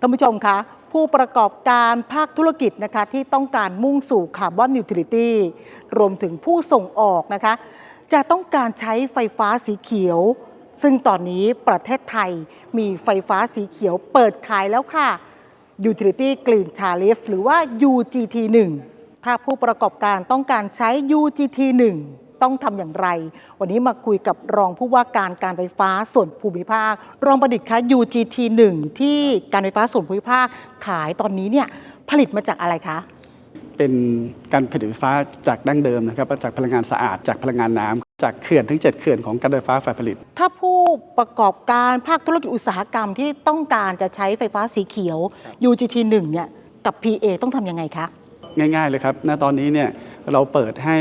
ท่านผู้ชมคะผู้ประกอบการภาคธุรกิจนะคะที่ต้องการมุ่งสู่คาร์บอนนิวทริตี้รวมถึงผู้ส่งออกนะคะ จะต้องการใช้ไฟฟ้าสีเขียว ซึ่งตอนนี้ประเทศไทยมีไฟฟ้าสีเขียวเปิดขายแล้วค่ะ Utility Green Tariff หรือว่า UGT 1ถ้าผู้ประกอบการต้องการใช้ UGT 1 ต้องทำอย่างไร วันนี้มาคุยกับรองผู้ว่าการการไฟฟ้าส่วนภูมิภาค รองประดิษฐ์คะ UGT 1ที่การไฟฟ้าส่วนภูมิภาคขายตอนนี้เนี่ยผลิตมาจากอะไรคะ เป็นการผลิตไฟฟ้าจากดั้งเดิมนะครับจากพลังงานสะอาดจากพลังงานน้ำจากเขื่อนทั้ง7 เขื่อนของการไฟฟ้าฝ่ายผลิต ถ้าผู้ประกอบการภาคธุรกิจอุตสาหกรรมที่ต้องการจะใช้ไฟฟ้าสีเขียว UGT 1เนี่ยกับ PA ต้องทำยังไงคะ ง่าย ๆ เลยครับ ณ ตอนนี้เนี่ยเราเปิดให้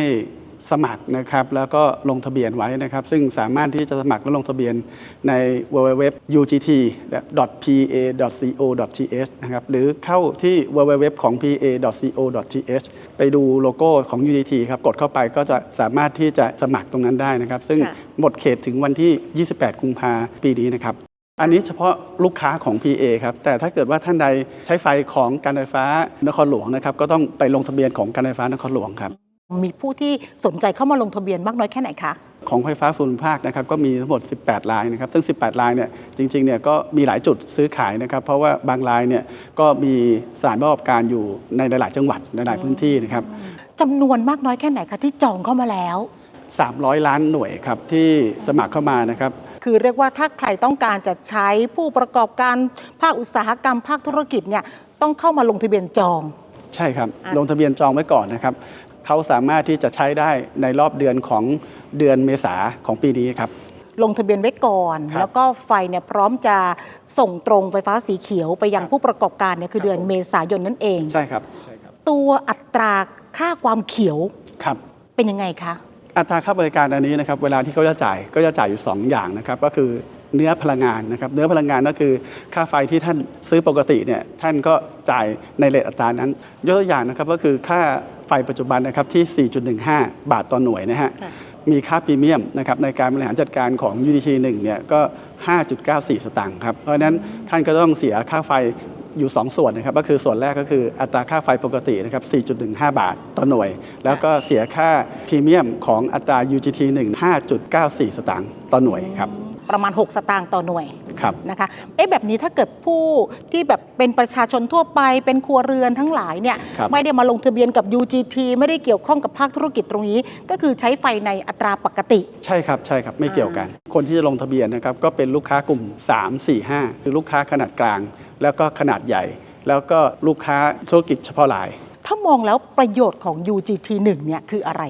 สมัครนะครับแล้วก็ลงทะเบียนไว้นะครับ ซึ่งสามารถที่จะสมัครและลงทะเบียนใน www.ugt.pa.co.th นะครับหรือเข้าที่ www ของ pa.co.th ไปดูโลโก้ของ UGT ครับกดเข้าไปก็จะสามารถที่จะสมัครตรงนั้นได้นะครับ ซึ่งค่ะหมดเขตถึงวันที่ 28 กุมภาปีนี้นะครับอันนี้เฉพาะลูกค้าของ PA ครับ แต่ถ้าเกิดว่าท่านใดใช้ไฟของการไฟฟ้านครหลวงนะครับ ก็ต้องไปลงทะเบียนของการไฟฟ้านครหลวงครับ มีผู้ที่สนใจเข้ามาลงทะเบียนมากน้อยแค่ไหนคะ ของไฟฟ้าส่วนภูมิภาคนะครับก็มีทั้งหมด 18รายนะครับซึ่ง18รายเนี่ยจริงๆเนี่ยก็มีหลายจุดซื้อขายนะครับ เพราะว่าบางรายเนี่ยก็มีสถานประกอบการอยู่ในหลายๆจังหวัดในหลายพื้นที่นะครับจำนวนมากน้อยแค่ไหนคะที่จองเข้ามาแล้ว 300 ล้านหน่วยครับที่สมัครเข้ามานะครับ คือเรียกว่าถ้าใครต้องการจะใช้ผู้ประกอบการภาคอุตสาหกรรมภาคธุรกิจเนี่ยต้องเข้ามาลงทะเบียนจอง ใช่ครับอะลงทะเบียนจองไว้ก่อนนะครับ เขาสามารถที่จะใช้ได้ในรอบเดือนของเดือนเมษาของปีนี้ครับ ลงทะเบียนไว้ก่อน ครับแล้วก็ไฟเนี่ยพร้อมจะส่งตรงไฟฟ้าสีเขียวไปยังครับผู้ประกอบการเนี่ยคือครับเดือนผม เมษายนนั่นเอง ใช่ครับใช่ครับตัวอัตราค่าความเขียวครับ เป็นยังไงคะ อัตราค่าบริการอันนี้นะครับเวลาที่เขาจะจ่ายก็จะจ่ายอยู่ 2 อย่างนะครับก็คือเนื้อพลังงานนะครับเนื้อพลังงานก็คือค่าไฟที่ท่านซื้อปกติเนี่ยท่านก็จ่ายในเรทอัตรานั้นยกตัวอย่างนะครับก็คือค่า ไฟปัจจุบันนะครับที่ 4.15 บาทต่อหน่วยนะฮะค่ะมีค่าพรีเมียมนะครับในการบริหารจัดการของ UDT 1เนี่ยก็ 5.94 สตางค์ครับ เพราะฉะนั้นท่านก็ต้องเสียค่าไฟอยู่ 2 ส่วนนะครับ ก็คือส่วนแรกก็คืออัตราค่าไฟปกตินะครับ 4.15 บาทต่อหน่วย แล้วก็เสียค่าพรีเมียมของอัตรา UGT 1 5.94 สตางค์ต่อหน่วยครับ ประมาณ 6 สตางค์ต่อหน่วยครับ นะคะเอ๊ะแบบนี้ถ้าเกิดผู้ที่แบบเป็นประชาชนทั่วไปเป็นครัวเรือนทั้งหลายเนี่ยครับ ไม่ได้มาลงทะเบียนกับ UGT ไม่ได้เกี่ยวข้องกับภาคธุรกิจตรงนี้ ก็คือใช้ไฟในอัตราปกติ ใช่ครับใช่ครับ ไม่เกี่ยวกัน คนที่จะลงทะเบียนนะครับก็เป็นลูกค้ากลุ่ม 3 4 5 คือลูกค้าขนาดกลาง แล้วก็ขนาดใหญ่ แล้วก็ลูกค้าธุรกิจเฉพาะราย ถ้ามองแล้วประโยชน์ของ UGT 1เนี่ยคืออะไร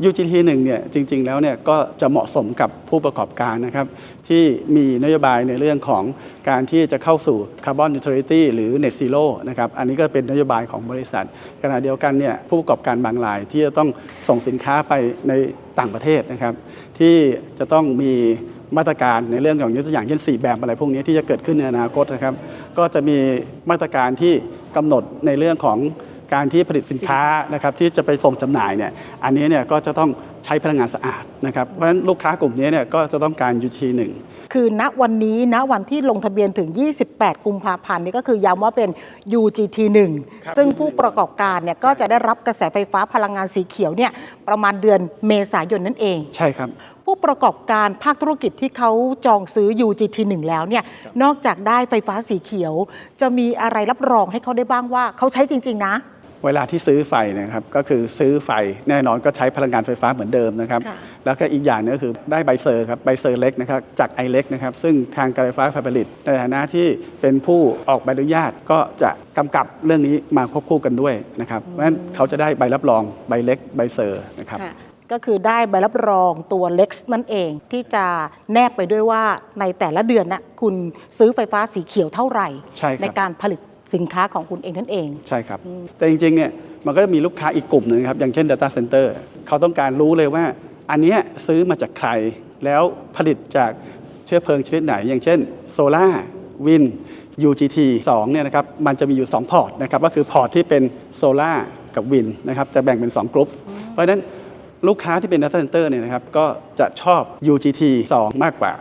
UGT 1เนี่ยจริง ๆ แล้วเนี่ยก็จะเหมาะสมกับผู้ประกอบการนะครับที่มีนโยบายในเรื่องของการที่จะเข้าสู่คาร์บอนนิวทรัลิตี้หรือ Net Zero นะครับอันนี้ก็เป็นนโยบายของบริษัท ขณะเดียวกันเนี่ยผู้ประกอบการบางรายที่จะต้องส่งสินค้าไปในต่างประเทศนะครับที่จะต้องมีมาตรการในเรื่องของยกตัวอย่างเช่น4แบบอะไรพวกนี้ที่จะเกิดขึ้นในอนาคตนะครับ ก็จะมีมาตรการที่กำหนดในเรื่องของ การที่ผลิตสินค้านะครับที่จะไปส่งจำหน่ายเนี่ยอันนี้เนี่ยก็จะต้องใช้พลังงานสะอาดนะครับเพราะฉะนั้นลูกค้ากลุ่มนี้เนี่ยก็จะต้องการ UT 1คือณวันนี้ณวันที่ลงทะเบียนถึง 28 กุมภาพันธ์นี่ก็คือย้ำว่าเป็น UGT ครับ1ซึ่งผู้ประกอบการเนี่ยก็จะได้รับกระแสไฟฟ้าพลังงานสีเขียวเนี่ยประมาณเดือนเมษายนนั่นเอง ใช่ครับ ผู้ประกอบการภาคธุรกิจที่เขาจองซื้อ UGT 1แล้วเนี่ยนอกจากได้ไฟฟ้าสีเขียว จะมีอะไรรับรองให้เขาได้บ้างว่าเขาใช้จริง ๆ นะ เวลาที่ซื้อไฟนะครับก็คือซื้อไฟแน่นอนก็ใช้พลังงานไฟฟ้าเหมือนเดิมนะครับค่ะแล้วก็อีกอย่างหนึงก็คือได้ใบเซอร์ครับใบเซอร์เล็กนะครับจากไอเล็กนะครับซึ่งทางการไฟฟ้าฝ่ายผลิต ในฐานะที่เป็นผู้ออกใบอนุญาตก็จะกำกับเรื่องนี้มาควบคู่กันด้วยนะครับเพราะฉะนั้นเขาจะได้ใบรับรองใบเล็กใบเซอร์นะครับค่ะก็คือได้ใบรับรองตัวเล็กนั่นเองที่จะแนบไปด้วยว่าในแต่ละเดือนนะคุณซื้อไฟฟ้าสีเขียวเท่าไหร่ใช่ครับการผลิต สินค้าของคุณเองนั่นเอง ใช่ครับ แต่จริงๆเนี่ยมันก็จะมีลูกค้าอีกกลุ่มหนึ่งครับ อย่างเช่น Data Center เขาต้องการรู้เลยว่า อันนี้ซื้อมาจากใคร แล้วผลิตจากเชื้อเพลิงชนิดไหน อย่างเช่นโซลาร์วิน UGT 2เนี่ยนะครับมันจะมีอยู่ 2 พอร์ตนะครับก็คือพอร์ตที่เป็นโซลาร์กับวินนะครับจะแบ่งเป็น 2 กลุ่มเพราะฉะนั้นลูกค้าที่เป็น Data Center เนี่ยนะครับก็จะชอบ UGT 2 มากกว่า